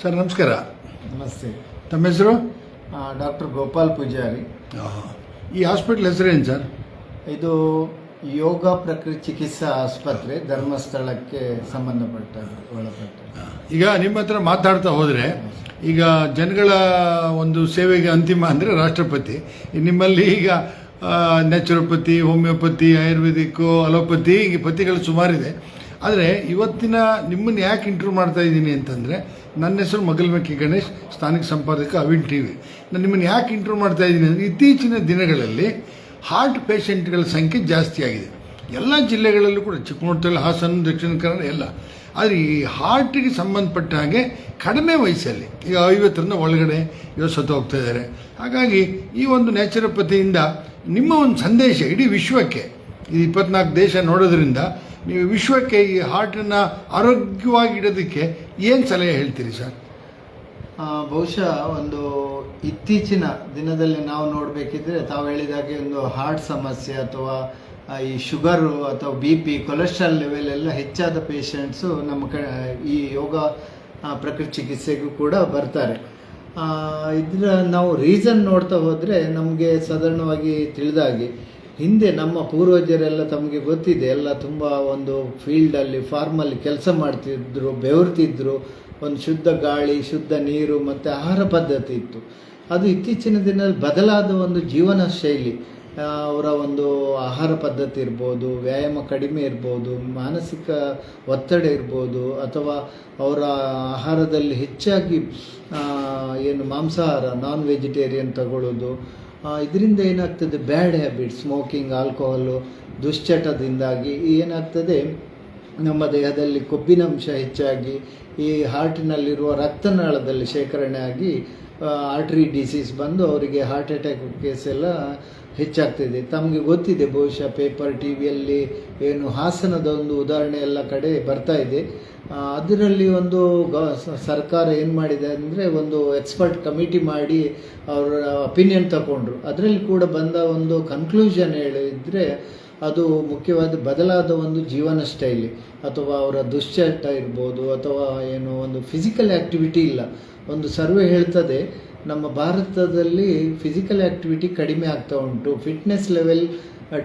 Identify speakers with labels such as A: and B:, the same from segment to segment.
A: Sir ನಮಸ್ಕಾರ.
B: ನಮಸ್ತೆ.
A: ತಮ್ಮ ಹೆಸರು?
B: ಡಾಕ್ಟರ್ ಗೋಪಾಲ್ ಪೂಜಾರಿ.
A: ಈ ಹಾಸ್ಪಿಟ್ಲ್ ಹೆಸರೇನು ಸರ್?
B: ಇದು ಯೋಗ ಪ್ರಕೃತಿ ಚಿಕಿತ್ಸಾ ಆಸ್ಪತ್ರೆ ಧರ್ಮಸ್ಥಳಕ್ಕೆ ಸಂಬಂಧಪಟ್ಟ ಒಳಪಟ್ಟ
A: ಈಗ ನಿಮ್ಮ ಹತ್ರ ಮಾತಾಡ್ತಾ ಹೋದರೆ ಈಗ ಜನಗಳ ಒಂದು ಸೇವೆಗೆ ಅಂತಿಮ ಅಂದರೆ ರಾಷ್ಟ್ರಪತಿ. ನಿಮ್ಮಲ್ಲಿ ಈಗ ನ್ಯಾಚುರೋಪತಿ ಹೋಮಿಯೋಪತಿ ಆಯುರ್ವೇದಿಕ್ಕು ಅಲೋಪತಿ ಈಗ ಪತಿಗಳು ಸುಮಾರಿದೆ. ಆದರೆ ಇವತ್ತಿನ ನಿಮ್ಮನ್ನು ಯಾಕೆ ಇಂಟರ್ವ್ಯೂ ಮಾಡ್ತಾ ಇದ್ದೀನಿ ಅಂತಂದರೆ, ನನ್ನ ಹೆಸರು ಮಗಲ್ಮಕ್ಕಿ ಗಣೇಶ್, ಸ್ಥಾನಿಕ ಸಂಪಾದಕ ಅವಿನ್ ಟಿ ವಿ ನಾನು ನಿಮ್ಮನ್ನು ಯಾಕೆ ಇಂಟರ್ವ್ಯೂ ಮಾಡ್ತಾ ಇದ್ದೀನಿ ಅಂದರೆ, ಇತ್ತೀಚಿನ ದಿನಗಳಲ್ಲಿ ಹಾರ್ಟ್ ಪೇಷಂಟ್ಗಳ ಸಂಖ್ಯೆ ಜಾಸ್ತಿ ಆಗಿದೆ. ಎಲ್ಲ ಜಿಲ್ಲೆಗಳಲ್ಲೂ ಕೂಡ ಚಿಕ್ಕಮಗಳೂರು ಹಾಸನ, ದಕ್ಷಿಣ ಕನ್ನಡ ಎಲ್ಲ. ಆದರೆ ಈ ಹಾರ್ಟಿಗೆ ಸಂಬಂಧಪಟ್ಟ ಹಾಗೆ ಕಡಿಮೆ ವಯಸ್ಸಲ್ಲಿ, ಈಗ ಐವತ್ತರಿಂದ ಒಳಗಡೆ ಸತ್ತು ಹೋಗ್ತಾ ಇದ್ದಾರೆ. ಹಾಗಾಗಿ ಈ ಒಂದು ನ್ಯಾಚುರೋಪತಿಯಿಂದ ನಿಮ್ಮ ಒಂದು ಸಂದೇಶ ಇಡೀ ವಿಶ್ವಕ್ಕೆ ಇದು ಇಪ್ಪತ್ನಾಲ್ಕು ದೇಶ ನೋಡೋದ್ರಿಂದ ನೀವು ವಿಶ್ವಕ್ಕೆ ಈ ಹಾರ್ಟನ್ನು ಆರೋಗ್ಯವಾಗಿ ಇಡೋದಕ್ಕೆ ಏನು ಸಲಹೆ ಹೇಳ್ತೀರಿ ಸರ್?
B: ಬಹುಶಃ ಒಂದು ಇತ್ತೀಚಿನ ದಿನದಲ್ಲಿ ನಾವು ನೋಡಬೇಕಿದ್ರೆ ತಾವು ಹೇಳಿದಾಗೆ ಒಂದು ಹಾರ್ಟ್ ಸಮಸ್ಯೆ ಅಥವಾ ಈ ಶುಗರು ಅಥವಾ ಬಿ ಪಿ, ಕೊಲೆಸ್ಟ್ರಾಲ್ ಲೆವೆಲ್ ಎಲ್ಲ ಹೆಚ್ಚಾದ ಪೇಷಂಟ್ಸು ನಮ್ಮ ಕ, ಈ ಯೋಗ ಪ್ರಕೃತಿ ಚಿಕಿತ್ಸೆಗೂ ಕೂಡ ಬರ್ತಾರೆ. ಇದರ ನಾವು ರೀಸನ್ ನೋಡ್ತಾ ಹೋದರೆ ನಮಗೆ ಸಾಧಾರಣವಾಗಿ ತಿಳಿದಾಗೆ ಹಿಂದೆ ನಮ್ಮ ಪೂರ್ವಜರೆಲ್ಲ ತಮಗೆ ಗೊತ್ತಿದೆ, ಎಲ್ಲ ತುಂಬ ಒಂದು ಫೀಲ್ಡಲ್ಲಿ ಫಾರ್ಮಲ್ಲಿ ಕೆಲಸ ಮಾಡ್ತಿದ್ರು, ಬೆವರ್ತಿದ್ರು. ಒಂದು ಶುದ್ಧ ಗಾಳಿ, ಶುದ್ಧ ನೀರು ಮತ್ತು ಆಹಾರ ಪದ್ಧತಿ ಇತ್ತು. ಅದು ಇತ್ತೀಚಿನ ದಿನದಲ್ಲಿ ಬದಲಾದ ಒಂದು ಜೀವನ ಶೈಲಿ. ಅವರ ಒಂದು ಆಹಾರ ಪದ್ಧತಿ ಇರ್ಬೋದು, ವ್ಯಾಯಾಮ ಕಡಿಮೆ ಇರ್ಬೋದು, ಮಾನಸಿಕ ಒತ್ತಡ ಇರ್ಬೋದು, ಅಥವಾ ಅವರ ಆಹಾರದಲ್ಲಿ ಹೆಚ್ಚಾಗಿ ಏನು ಮಾಂಸಾಹಾರ ನಾನ್ ವೆಜಿಟೇರಿಯನ್ ತಗೊಳ್ಳೋದು ಇದರಿಂದ ಏನಾಗ್ತದೆ? ಬ್ಯಾಡ್ ಹ್ಯಾಬಿಟ್ ಸ್ಮೋಕಿಂಗ್ ಆಲ್ಕೋಹಾಲು ದುಶ್ಚಟದಿಂದಾಗಿ ಏನಾಗ್ತದೆ? ನಮ್ಮ ದೇಹದಲ್ಲಿ ಕೊಬ್ಬಿನಂಶ ಹೆಚ್ಚಾಗಿ, ಈ ಹಾರ್ಟಿನಲ್ಲಿರುವ ರಕ್ತನಾಳದಲ್ಲಿ ಶೇಖರಣೆ ಆಗಿ ಆರ್ಟ್ರಿ ಡಿಸೀಸ್ ಬಂದು ಅವರಿಗೆ ಹಾರ್ಟ್ ಅಟ್ಯಾಕ್ ಕೇಸೆಲ್ಲ ಹೆಚ್ಚಾಗ್ತಿದೆ. ತಮಗೆ ಗೊತ್ತಿದೆ ಬಹುಶಃ ಪೇಪರ್ ಟಿ ವಿಯಲ್ಲಿ ಏನು ಹಾಸನದ ಒಂದು ಉದಾಹರಣೆ ಎಲ್ಲ ಕಡೆ ಬರ್ತಾ ಇದೆ. ಅದರಲ್ಲಿ ಒಂದು ಗ- ಸರ್ಕಾರ ಏನು ಮಾಡಿದೆ ಅಂದರೆ ಒಂದು ಎಕ್ಸ್ಪರ್ಟ್ ಕಮಿಟಿ ಮಾಡಿ ಅವರ ಒಪಿನಿಯನ್ ತಗೊಂಡ್ರು. ಅದರಲ್ಲಿ ಕೂಡ ಬಂದ ಒಂದು ಕನ್ಕ್ಲೂಷನ್ ಹೇಳಿದರೆ ಅದು ಮುಖ್ಯವಾದ ಬದಲಾದ ಒಂದು ಜೀವನ ಶೈಲಿ. ಅಥವಾ ಅವರ ದುಶ್ಚಟ ಇರ್ಬೋದು, ಅಥವಾ ಏನು ಒಂದು ಫಿಸಿಕಲ್ ಆ್ಯಕ್ಟಿವಿಟಿ ಇಲ್ಲ. ಒಂದು ಸರ್ವೆ ಹೇಳ್ತದೆ ನಮ್ಮ ಭಾರತದಲ್ಲಿ ಫಿಸಿಕಲ್ ಆ್ಯಕ್ಟಿವಿಟಿ ಕಡಿಮೆ ಆಗ್ತಾ ಉಂಟು. Fitness level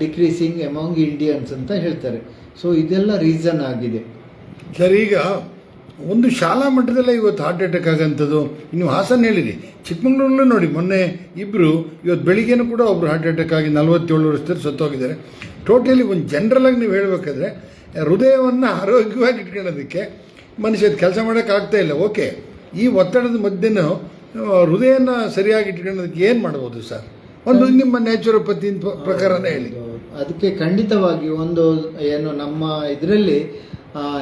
B: decreasing among Indians ಅಂತ ಹೇಳ್ತಾರೆ. ಸೊ ಇದೆಲ್ಲ ರೀಸನ್ ಆಗಿದೆ.
A: ಸರ್, ಈಗ ಒಂದು ಶಾಲಾ ಮಟ್ಟದಲ್ಲೇ ಇವತ್ತು ಹಾರ್ಟ್ ಅಟ್ಯಾಕ್ ಆಗೋಂಥದ್ದು ನೀವು ಹಾಸನ್ ಹೇಳಿರಿ. ಚಿಕ್ಕಮಂಗ್ಳೂರಲ್ಲೂ ನೋಡಿ, ಮೊನ್ನೆ ಇಬ್ಬರು ಇವತ್ತು ಬೆಳಿಗ್ಗೆನೂ ಕೂಡ ಒಬ್ಬರು ಹಾರ್ಟ್ ಅಟ್ಯಾಕ್ ಆಗಿ ನಲವತ್ತೇಳು ವರ್ಷದಲ್ಲಿ ಸತ್ತೋಗಿದ್ದಾರೆ. ಟೋಟಲಿ ಒಂದು ಜನರಲಾಗಿ ನೀವು ಹೇಳಬೇಕಾದ್ರೆ, ಹೃದಯವನ್ನು ಆರೋಗ್ಯವಾಗಿ ಇಟ್ಕೊಳ್ಳೋದಕ್ಕೆ ಮನುಷ್ಯ ಕೆಲಸ ಮಾಡೋಕ್ಕಾಗ್ತಾ ಇಲ್ಲ. ಓಕೆ ಈ ಒತ್ತಡದ ಮಧ್ಯೆನೂ ಹೃದಯನ ಸರಿಯಾಗಿ ಇಟ್ಕೊಳ್ಳೋದಕ್ಕೆ ಏನು ಮಾಡ್ಬೋದು ಸರ್? ಒಂದು ನಿಮ್ಮ ನ್ಯಾಚುರೋಪತಿ ಪ್ರಕಾರನೇ ಹೇಳಿ.
B: ಅದಕ್ಕೆ ಖಂಡಿತವಾಗಿ ಒಂದು ಏನು ನಮ್ಮ ಇದರಲ್ಲಿ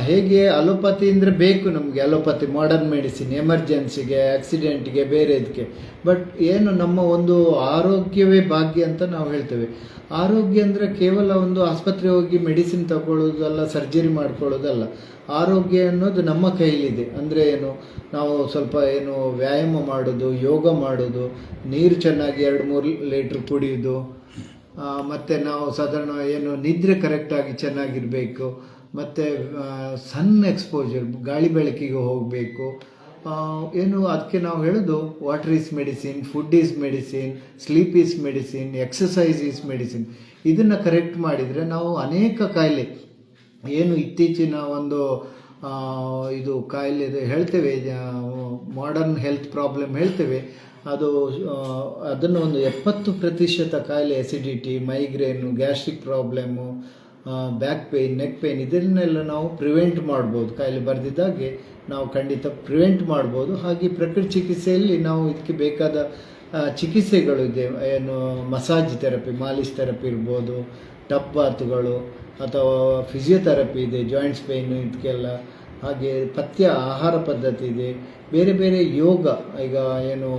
B: ಹೇಗೆ ಅಲೋಪತಿ ಅಂದರೆ ಬೇಕು ನಮಗೆ. ಅಲೋಪತಿ ಮಾಡರ್ನ್ ಮೆಡಿಸಿನ್ ಎಮರ್ಜೆನ್ಸಿಗೆ ಆಕ್ಸಿಡೆಂಟ್ಗೆ ಬೇರೆ ಇದಕ್ಕೆ ಬಟ್ ಏನು ನಮ್ಮ ಒಂದು ಆರೋಗ್ಯವೇ ಭಾಗ್ಯ ಅಂತ ನಾವು ಹೇಳ್ತೇವೆ. ಆರೋಗ್ಯ ಅಂದರೆ ಕೇವಲ ಒಂದು ಆಸ್ಪತ್ರೆ ಹೋಗಿ ಮೆಡಿಸಿನ್ ತಗೊಳ್ಳೋದಲ್ಲ ಸರ್ಜರಿ ಮಾಡ್ಕೊಳ್ಳೋದಲ್ಲ. ಆರೋಗ್ಯ ಅನ್ನೋದು ನಮ್ಮ ಕೈಲಿದೆ ಅಂದರೆ ಏನು? ನಾವು ಸ್ವಲ್ಪ ಏನು ವ್ಯಾಯಾಮ ಮಾಡೋದು, ಯೋಗ ಮಾಡೋದು, ನೀರು ಚೆನ್ನಾಗಿ ಎರಡು ಮೂರು ಲೀಟ್ರ್ ಕುಡಿಯೋದು ಮತ್ತು ಮತ್ತೆ ನಾವು ಸಾಧಾರಣ ಏನು ನಿದ್ರೆ ಕರೆಕ್ಟಾಗಿ ಚೆನ್ನಾಗಿರಬೇಕು, ಮತ್ತು ಸನ್ ಎಕ್ಸ್ಪೋಜರ್ ಗಾಳಿ ಬೆಳಕಿಗೆ ಹೋಗಬೇಕು ಏನು ಅದಕ್ಕೆ ನಾವು ಹೇಳೋದು water is medicine food is medicine sleep is medicine exercise is medicine ಇದನ್ನು ಕರೆಕ್ಟ್ ಮಾಡಿದರೆ ನಾವು ಅನೇಕ ಕಾಯಿಲೆ ಏನು ಇತ್ತೀಚಿನ ಒಂದು ಇದು ಕಾಯಿಲೆ ಹೇಳ್ತೇವೆ ಮಾಡರ್ನ್ ಹೆಲ್ತ್ ಪ್ರಾಬ್ಲಮ್ ಹೇಳ್ತೇವೆ. ಅದು ಅದನ್ನು ಒಂದು ಎಪ್ಪತ್ತು ಪ್ರತಿಶತ ಕಾಯಿಲೆ acidity migraine gastric problem back pain neck pain ಇದನ್ನೆಲ್ಲ ನಾವು ಪ್ರಿವೆಂಟ್ ಮಾಡ್ಬೋದು. ಕಾಯಿಲೆ ಬರೆದಿದ್ದಾಗೆ ನಾವು ಖಂಡಿತ ಪ್ರಿವೆಂಟ್ ಮಾಡ್ಬೋದು. ಹಾಗೆ ಪ್ರಕೃತಿ ಚಿಕಿತ್ಸೆಯಲ್ಲಿ ನಾವು ಇದಕ್ಕೆ ಬೇಕಾದ ಚಿಕಿತ್ಸೆಗಳು ಇದೆ. ಏನು ಮಸಾಜ್ ಥೆರಪಿ ಮಾಲಿಶ್ ಥೆರಪಿ ಇರ್ಬೋದು ಟಬ್ ಬಾತ್ಗಳು ಅಥವಾ ಫಿಸಿಯೋಥೆರಪಿ ಇದೆ ಜಾಯಿಂಟ್ಸ್ ಪೇಯ್ನು ಇದಕ್ಕೆಲ್ಲ ಹಾಗೆ ಪಥ್ಯ, ಆಹಾರ ಪದ್ಧತಿ ಇದೆ. ಬೇರೆ ಬೇರೆ ಯೋಗ, ಈಗ ಏನು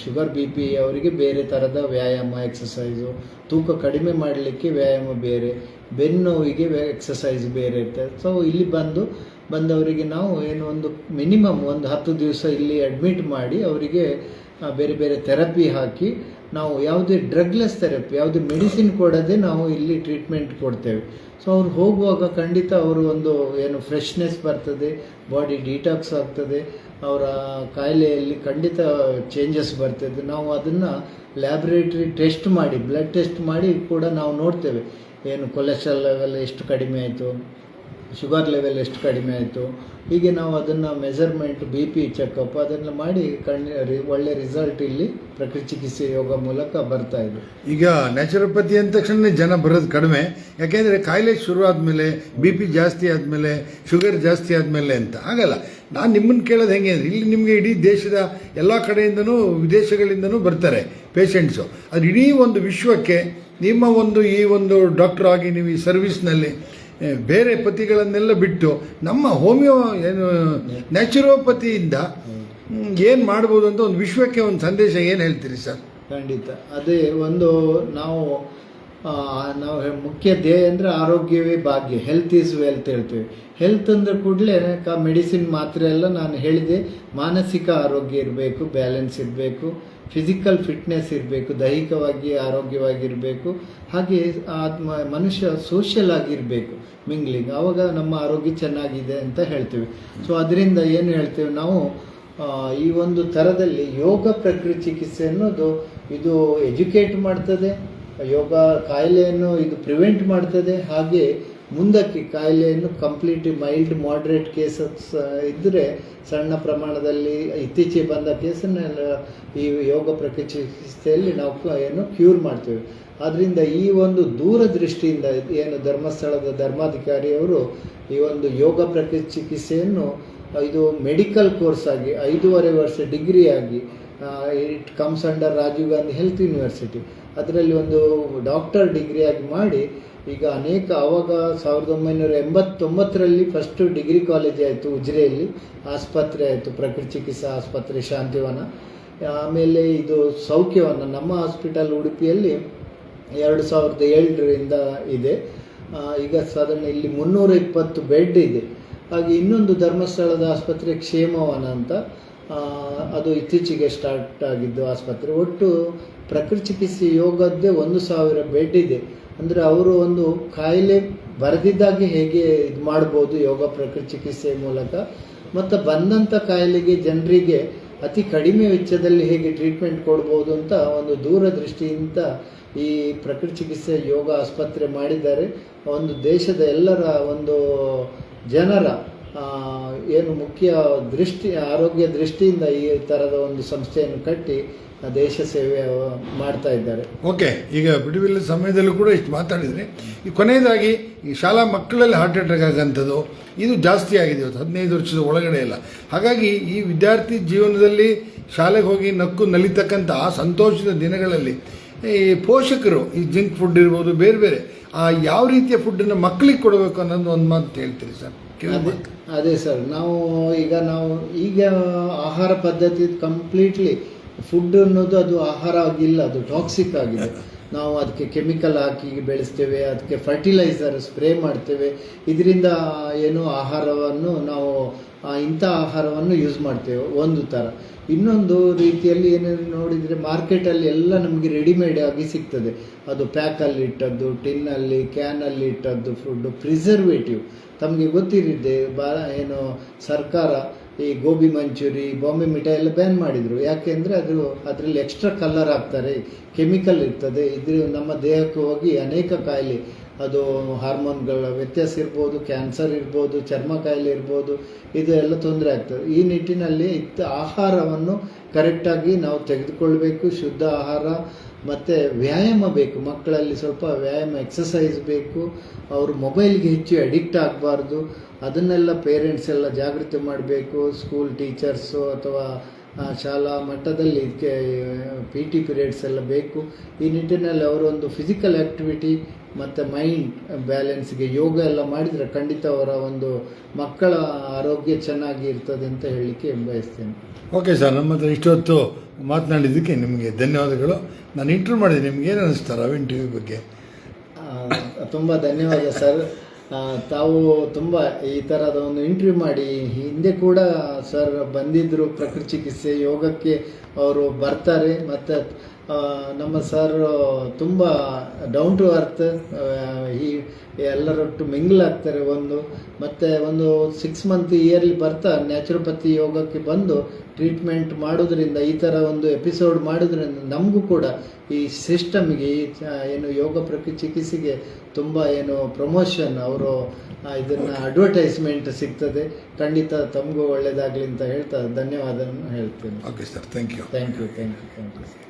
B: ಶುಗರ್ ಬಿ ಪಿ ಅವರಿಗೆ ಬೇರೆ ಥರದ ವ್ಯಾಯಾಮ ಎಕ್ಸಸೈಸು ತೂಕ ಕಡಿಮೆ ಮಾಡಲಿಕ್ಕೆ ವ್ಯಾಯಾಮ ಬೇರೆ. ಬೆನ್ನು ನೋವಿಗೆ ಎಕ್ಸಸೈಸ್ ಬೇರೆ ಇರ್ತದೆ. ಸೊ ಇಲ್ಲಿ ಬಂದು, ಬಂದವರಿಗೆ ನಾವು ಏನು ಒಂದು ಮಿನಿಮಮ್ ಒಂದು ಹತ್ತು ದಿವಸ ಇಲ್ಲಿ ಅಡ್ಮಿಟ್ ಮಾಡಿ ಅವರಿಗೆ ಬೇರೆ ಬೇರೆ ಥೆರಪಿ ಹಾಕಿ ನಾವು ಯಾವುದೇ ಡ್ರಗ್ಲೆಸ್ ಥೆರಪಿ ಯಾವುದೇ ಮೆಡಿಸಿನ್ ಕೊಡದೆ ನಾವು ಇಲ್ಲಿ ಟ್ರೀಟ್ಮೆಂಟ್ ಕೊಡ್ತೇವೆ. ಸೊ ಅವ್ರು ಹೋಗುವಾಗ ಖಂಡಿತ ಅವರು ಒಂದು ಏನು ಫ್ರೆಶ್ನೆಸ್ ಬರ್ತದೆ ಬಾಡಿ ಡಿಟಾಕ್ಸ್ ಆಗ್ತದೆ, ಅವರ ಕಾಯಿಲೆಯಲ್ಲಿ ಖಂಡಿತ ಚೇಂಜಸ್ ಬರ್ತದೆ. ನಾವು ಅದನ್ನು ಲ್ಯಾಬ್ರೇಟ್ರಿ ಟೆಸ್ಟ್ ಮಾಡಿ ಬ್ಲಡ್ ಟೆಸ್ಟ್ ಮಾಡಿ ಕೂಡ ನಾವು ನೋಡ್ತೇವೆ. ಏನು ಕೊಲೆಸ್ಟ್ರಾಲ್ ಲೆವೆಲ್ ಎಷ್ಟು ಕಡಿಮೆ ಆಯಿತು ಶುಗರ್ ಲೆವೆಲ್ ಎಷ್ಟು ಕಡಿಮೆ ಆಯಿತು, ಹೀಗೆ ನಾವು ಅದನ್ನು ಮೆಜರ್ಮೆಂಟ್ ಬಿ ಪಿ ಚೆಕಪ್ ಅದನ್ನು ಮಾಡಿ ಕಣ್ಣು ಒಳ್ಳೆ ರಿಸಲ್ಟ್ ಇಲ್ಲಿ ಪ್ರಕೃತಿ ಚಿಕಿತ್ಸೆ ಯೋಗ ಮೂಲಕ ಬರ್ತಾ ಇದೆ.
A: ಈಗ ನ್ಯಾಚುರೋಪತಿ ಅಂದ ತಕ್ಷಣ ಜನ ಬರೋದು ಕಡಿಮೆ, ಯಾಕೆಂದರೆ ಕಾಯಿಲೆ ಶುರು ಆದಮೇಲೆ ಬಿ ಪಿ ಜಾಸ್ತಿ ಆದಮೇಲೆ, ಶುಗರ್ ಜಾಸ್ತಿ ಆದಮೇಲೆ ಅಂತ. ಆಗಲ್ಲ ನಾನು ನಿಮ್ಮನ್ನು ಕೇಳೋದು ಹೆಂಗೆ ಅಂದರೆ, ಇಲ್ಲಿ ನಿಮಗೆ ಇಡೀ ದೇಶದ ಎಲ್ಲ ಕಡೆಯಿಂದನೂ, ವಿದೇಶಗಳಿಂದನೂ ಬರ್ತಾರೆ ಪೇಷೆಂಟ್ಸು ಅದು ಇಡೀ ಒಂದು ವಿಶ್ವಕ್ಕೆ, ನಿಮ್ಮ ಒಂದು ಈ ಒಂದು ಡಾಕ್ಟರ್ ಆಗಿ ನೀವು ಈ ಸರ್ವಿಸ್ನಲ್ಲಿ ಬೇರೆ ಪತಿಗಳನ್ನೆಲ್ಲ ಬಿಟ್ಟು ನಮ್ಮ ಹೋಮಿಯೋ ಏನು ನ್ಯಾಚುರೋಪತಿಯಿಂದ ಏನು ಮಾಡ್ಬೋದು ಅಂತ ಒಂದು ವಿಶ್ವಕ್ಕೆ ಒಂದು ಸಂದೇಶ ಏನು ಹೇಳ್ತೀರಿ ಸರ್?
B: ಖಂಡಿತ. ಅದೇ ಒಂದು ನಾವು ನಾವು ಮುಖ್ಯ ಧ್ಯೇಯ ಅಂದರೆ ಆರೋಗ್ಯವೇ ಭಾಗ್ಯ ಹೆಲ್ತ್ ಈಸ್ ವೆಲ್ತ್ ಹೇಳ್ತೀವಿ. ಹೆಲ್ತ್ ಅಂದ್ರೆ ಕೂಡಲೇ ಕಾ ಮೆಡಿಸಿನ್ ಮಾತ್ರ ಎಲ್ಲ ನಾನು ಹೇಳಿದೆ ಮಾನಸಿಕ ಆರೋಗ್ಯ ಇರಬೇಕು ಬ್ಯಾಲೆನ್ಸ್ ಇರಬೇಕು. ಫಿಸಿಕಲ್ ಫಿಟ್ನೆಸ್ ಇರಬೇಕು, ದೈಹಿಕವಾಗಿ ಆರೋಗ್ಯವಾಗಿರಬೇಕು, ಹಾಗೆ ಆತ್ಮ ಮನುಷ್ಯ ಸೋಷಿಯಲ್ ಆಗಿರಬೇಕು ಮಿಂಗ್ಲಿಂಗ್ ಆವಾಗ ನಮ್ಮ ಆರೋಗ್ಯ ಚೆನ್ನಾಗಿದೆ ಅಂತ ಹೇಳ್ತೀವಿ. ಸೊ ಅದರಿಂದ ಏನು ಹೇಳ್ತೇವೆ ನಾವು ಈ ಒಂದು ಥರದಲ್ಲಿ ಯೋಗ ಪ್ರಕೃತಿ ಚಿಕಿತ್ಸೆ ಅನ್ನೋದು ಇದು ಎಜುಕೇಟ್ ಮಾಡ್ತದೆ, ಯೋಗ ಕಾಯಿಲೆಯನ್ನು ಇದು ಪ್ರಿವೆಂಟ್ ಮಾಡ್ತದೆ, ಹಾಗೆ ಮುಂದಕ್ಕೆ ಕಾಯಿಲೆಯನ್ನು ಕಂಪ್ಲೀಟ್ ಮೈಲ್ಡ್ ಮಾಡ್ರೇಟ್ ಕೇಸಸ್ ಇದ್ದರೆ ಸಣ್ಣ ಪ್ರಮಾಣದಲ್ಲಿ ಇತ್ತೀಚೆಗೆ ಬಂದ ಕೇಸನ್ನೆಲ್ಲ ಈ ಯೋಗ ಪ್ರಕೃತಿ ಚಿಕಿತ್ಸೆಯಲ್ಲಿ ನಾವು ಏನು ಕ್ಯೂರ್ ಮಾಡ್ತೇವೆ. ಆದ್ದರಿಂದ ಈ ಒಂದು ದೂರದೃಷ್ಟಿಯಿಂದ ಏನು ಧರ್ಮಸ್ಥಳದ ಧರ್ಮಾಧಿಕಾರಿಯವರು ಈ ಒಂದು ಯೋಗ ಪ್ರಕೃತಿ ಚಿಕಿತ್ಸೆಯನ್ನು ಇದು ಮೆಡಿಕಲ್ ಕೋರ್ಸ್ ಆಗಿ, ಐದೂವರೆ ವರ್ಷ ಡಿಗ್ರಿ ಆಗಿ it comes under Rajiv Gandhi health university ಅದರಲ್ಲಿ ಒಂದು ಡಾಕ್ಟರ್ ಡಿಗ್ರಿಯಾಗಿ ಮಾಡಿ ಈಗ ಅನೇಕ ಆವಾಗ ಸಾವಿರದ ಒಂಬೈನೂರ ಎಂಬತ್ತೊಂಬತ್ತರಲ್ಲಿ ಫಸ್ಟು ಡಿಗ್ರಿ ಕಾಲೇಜ್ ಆಯಿತು ಉಜಿರೆಯಲ್ಲಿ ಆಸ್ಪತ್ರೆ ಆಯಿತು, ಪ್ರಕೃತಿ ಚಿಕಿತ್ಸಾ ಆಸ್ಪತ್ರೆ, ಶಾಂತಿವನ. ಆಮೇಲೆ ಇದು ಸೌಖ್ಯವನ. ನಮ್ಮ ಹಾಸ್ಪಿಟಲ್ ಉಡುಪಿಯಲ್ಲಿ ಎರಡು ಸಾವಿರದ ಏಳರಿಂದ ಇದೆ. ಈಗ ಸಾಧಾರಣ ಇಲ್ಲಿ ಮುನ್ನೂರ ಇಪ್ಪತ್ತು ಬೆಡ್ ಇದೆ. ಹಾಗೆ ಇನ್ನೊಂದು ಧರ್ಮಸ್ಥಳದ ಆಸ್ಪತ್ರೆ ಕ್ಷೇಮವನ ಅಂತ. ಅದು ಇತ್ತೀಚೆಗೆ ಸ್ಟಾರ್ಟ್ ಆಗಿದ್ದು ಆಸ್ಪತ್ರೆ. ಒಟ್ಟು ಪ್ರಕೃತಿ ಚಿಕಿತ್ಸೆ ಯೋಗದ್ದೇ ಒಂದು ಸಾವಿರ ಬೆಡ್ ಇದೆ. ಅಂದರೆ ಅವರು ಒಂದು ಕಾಯಿಲೆ ಬರೆದಿದ್ದಾಗೆ ಹೇಗೆ ಇದು ಮಾಡ್ಬೋದು ಯೋಗ ಪ್ರಕೃತಿ ಚಿಕಿತ್ಸೆ ಮೂಲಕ, ಮತ್ತು ಬಂದಂಥ ಕಾಯಿಲೆಗೆ ಜನರಿಗೆ ಅತಿ ಕಡಿಮೆ ವೆಚ್ಚದಲ್ಲಿ ಹೇಗೆ ಟ್ರೀಟ್ಮೆಂಟ್ ಕೊಡ್ಬೋದು ಅಂತ ಒಂದು ದೂರದೃಷ್ಟಿಯಿಂದ ಈ ಪ್ರಕೃತಿ ಚಿಕಿತ್ಸೆ ಯೋಗ ಆಸ್ಪತ್ರೆ ಮಾಡಿದ್ದಾರೆ. ಒಂದು ದೇಶದ ಎಲ್ಲರ ಒಂದು ಜನರ ಏನು ಮುಖ್ಯ ದೃಷ್ಟಿ, ಆರೋಗ್ಯ ದೃಷ್ಟಿಯಿಂದ ಈ ಥರದ ಒಂದು ಸಂಸ್ಥೆಯನ್ನು ಕಟ್ಟಿ ದೇಶ ಸೇವೆ ಮಾಡ್ತಾ ಇದ್ದಾರೆ.
A: ಓಕೆ, ಈಗ ಬಿಡುವಿಲ್ಲ ಸಮಯದಲ್ಲೂ ಕೂಡ ಇಷ್ಟು ಮಾತಾಡಿದರೆ, ಈ ಕೊನೆಯದಾಗಿ ಈ ಶಾಲಾ ಮಕ್ಕಳಲ್ಲಿ ಹಾರ್ಟ್ ಅಟ್ಯಾಕ್ ಆಗೋಂಥದ್ದು, ಇದು ಜಾಸ್ತಿ ಆಗಿದೆ ಇವತ್ತು, ಹದಿನೈದು ವರ್ಷದ ಒಳಗಡೆ ಇಲ್ಲ ಹಾಗಾಗಿ ಈ ವಿದ್ಯಾರ್ಥಿ ಜೀವನದಲ್ಲಿ ಶಾಲೆಗೆ ಹೋಗಿ ನಕ್ಕು ನಲಿತಕ್ಕಂಥ ಆ ಸಂತೋಷದ ದಿನಗಳಲ್ಲಿ ಈ ಪೋಷಕರು ಈ ಜಿಂಕ್ ಫುಡ್ ಇರ್ಬೋದು ಬೇರೆ ಬೇರೆ ಆ ಯಾವ ರೀತಿಯ ಫುಡ್ಡನ್ನು ಮಕ್ಕಳಿಗೆ ಕೊಡಬೇಕು ಅನ್ನೋದು ಒಂದು ಮಾತು ಹೇಳ್ತೀರಿ ಸರ್?
B: ಅದೇ ಸರ್ ನಾವು ಈಗ ನಾವು ಈಗ ಆಹಾರ ಪದ್ಧತಿ ಕಂಪ್ಲೀಟ್ಲಿ ಫುಡ್ ಅನ್ನೋದು ಅದು ಆಹಾರ ಆಗಿಲ್ಲ ಅದು ಟಾಕ್ಸಿಕ್ ಆಗಿದೆ. ನಾವು ಅದಕ್ಕೆ ಕೆಮಿಕಲ್ ಹಾಕಿ ಬೆಳೆಸ್ತೇವೆ, ಅದಕ್ಕೆ ಫರ್ಟಿಲೈಸರ್ ಸ್ಪ್ರೇ ಮಾಡ್ತೇವೆ. ಇದರಿಂದ ಏನು ಆಹಾರವನ್ನು ನಾವು ಇಂಥ ಆಹಾರವನ್ನು ಯೂಸ್ ಮಾಡ್ತೇವೆ, ಒಂದು ಥರ. ಇನ್ನೊಂದು ರೀತಿಯಲ್ಲಿ ಏನೇನು ನೋಡಿದರೆ ಮಾರ್ಕೆಟಲ್ಲಿ ಎಲ್ಲ ನಮಗೆ ರೆಡಿಮೇಡ್ ಆಗಿ ಸಿಗ್ತದೆ. ಅದು ಪ್ಯಾಕಲ್ಲಿ ಇಟ್ಟದ್ದು ಟಿನ್ನಲ್ಲಿ ಕ್ಯಾನಲ್ಲಿ ಇಟ್ಟದ್ದು ಫುಡ್ಡು ಪ್ರಿಸರ್ವೇಟಿವ್ ತಮಗೆ ಗೊತ್ತಿರಿದ್ದೆ, ಬಾ, ಏನು ಸರ್ಕಾರ ಈ ಗೋಬಿ ಮಂಚೂರಿ, ಬಾಂಬೆ ಮಿಠಾಯಿ ಎಲ್ಲ ಬ್ಯಾನ್ ಮಾಡಿದರು. ಯಾಕೆಂದರೆ ಅದು ಅದರಲ್ಲಿ ಎಕ್ಸ್ಟ್ರಾ ಕಲರ್ ಹಾಕ್ತಾರೆ ಕೆಮಿಕಲ್ ಇರ್ತದೆ. ಇದ್ರ ನಮ್ಮ ದೇಹಕ್ಕೆ ಹೋಗಿ ಅನೇಕ ಕಾಯಿಲೆ ಅದು ಹಾರ್ಮೋನ್ಗಳ ವ್ಯತ್ಯಾಸ ಇರ್ಬೋದು, ಕ್ಯಾನ್ಸರ್ ಇರ್ಬೋದು, ಚರ್ಮ ಕಾಯಿಲೆ ಇರ್ಬೋದು, ಇದು ಎಲ್ಲ ತೊಂದರೆ ಆಗ್ತದೆ. ಈ ನಿಟ್ಟಿನಲ್ಲಿ ಇತ್ತ ಆಹಾರವನ್ನು ಕರೆಕ್ಟಾಗಿ ನಾವು ತೆಗೆದುಕೊಳ್ಬೇಕು, ಶುದ್ಧ ಆಹಾರ, ಮತ್ತು ವ್ಯಾಯಾಮ ಬೇಕು. ಮಕ್ಕಳಲ್ಲಿ ಸ್ವಲ್ಪ ವ್ಯಾಯಾಮ ಎಕ್ಸಸೈಸ್ ಬೇಕು. ಅವರು ಮೊಬೈಲ್ಗೆ ಹೆಚ್ಚು ಅಡಿಕ್ಟ್ ಆಗಬಾರ್ದು. ಅದನ್ನೆಲ್ಲ ಪೇರೆಂಟ್ಸ್ ಎಲ್ಲ ಜಾಗೃತಿ ಮಾಡಬೇಕು. ಸ್ಕೂಲ್ ಟೀಚರ್ಸು ಅಥವಾ ಶಾಲಾ ಮಟ್ಟದಲ್ಲಿ ಇದಕ್ಕೆ ಪಿ ಟಿ ಪಿರಿಯಡ್ಸ್ ಎಲ್ಲ ಬೇಕು. ಈ ನಿಟ್ಟಿನಲ್ಲಿ ಅವರೊಂದು ಫಿಸಿಕಲ್ ಆ್ಯಕ್ಟಿವಿಟಿ ಮತ್ತು ಮೈಂಡ್ ಬ್ಯಾಲೆನ್ಸ್ಗೆ ಯೋಗ ಎಲ್ಲ ಮಾಡಿದರೆ ಖಂಡಿತ ಅವರ ಒಂದು ಮಕ್ಕಳ ಆರೋಗ್ಯ ಚೆನ್ನಾಗಿ ಇರ್ತದೆ ಅಂತ ಹೇಳಲಿಕ್ಕೆ ಬಯಸ್ತೇನೆ
A: ಓಕೆ ಸರ್ ನಮ್ಮ ಹತ್ರ ಇಷ್ಟೊತ್ತು ಮಾತನಾಡಿದ್ದಕ್ಕೆ ನಿಮಗೆ ಧನ್ಯವಾದಗಳು. ನಾನು ಇಂಟರ್ವ್ಯೂ ಮಾಡಿದೆ ನಿಮ್ಗೆ ಏನು ಅನ್ನಿಸ್ತಾರೆ ರವಿನ್ ಟಿ ವಿ ಬಗ್ಗೆ
B: ತುಂಬ ಧನ್ಯವಾದ ಸರ್ ತಾವು ತುಂಬ ಈ ಥರದ ಒಂದು ಇಂಟರ್ವ್ಯೂ ಮಾಡಿ, ಹಿಂದೆ ಕೂಡ ಸರ್ ಬಂದಿದ್ದರು ಪ್ರಕೃತಿ ಚಿಕಿತ್ಸೆ, ಯೋಗಕ್ಕೆ ಅವರು ಬರ್ತಾರೆ, ಮತ್ತು ನಮ್ಮ ಸರ್ ತುಂಬ ಡೌನ್ ಟು ಅರ್ತ್ ಈ ಎಲ್ಲರೊಟ್ಟು ಮಿಂಗಲ್ ಆಗ್ತಾರೆ ಒಂದು. ಮತ್ತು ಒಂದು ಸಿಕ್ಸ್ ಮಂತ್ ಇಯರ್ಲಿ ಬರ್ತಾ ನ್ಯಾಚುರೋಪತಿ ಯೋಗಕ್ಕೆ ಬಂದು ಟ್ರೀಟ್ಮೆಂಟ್ ಮಾಡೋದ್ರಿಂದ ಈ ಥರ ಒಂದು ಎಪಿಸೋಡ್ ಮಾಡೋದ್ರಿಂದ ನಮಗೂ ಕೂಡ ಈ ಸಿಸ್ಟಮ್ಗೆ ಈ ಏನು ಯೋಗ ಪ್ರಕೃತಿ ಚಿಕಿತ್ಸೆಗೆ ತುಂಬ ಏನು ಪ್ರಮೋಷನ್ ಅವರು ಇದನ್ನು ಅಡ್ವರ್ಟೈಸ್ಮೆಂಟ್ ಸಿಗ್ತದೆ. ಖಂಡಿತ ತಮಗೂ ಒಳ್ಳೆಯದಾಗಲಿ ಅಂತ ಹೇಳ್ತಾ ಧನ್ಯವಾದವನ್ನು ಹೇಳ್ತೇನೆ.
A: Okay sir thank you
B: thank you thank you thank you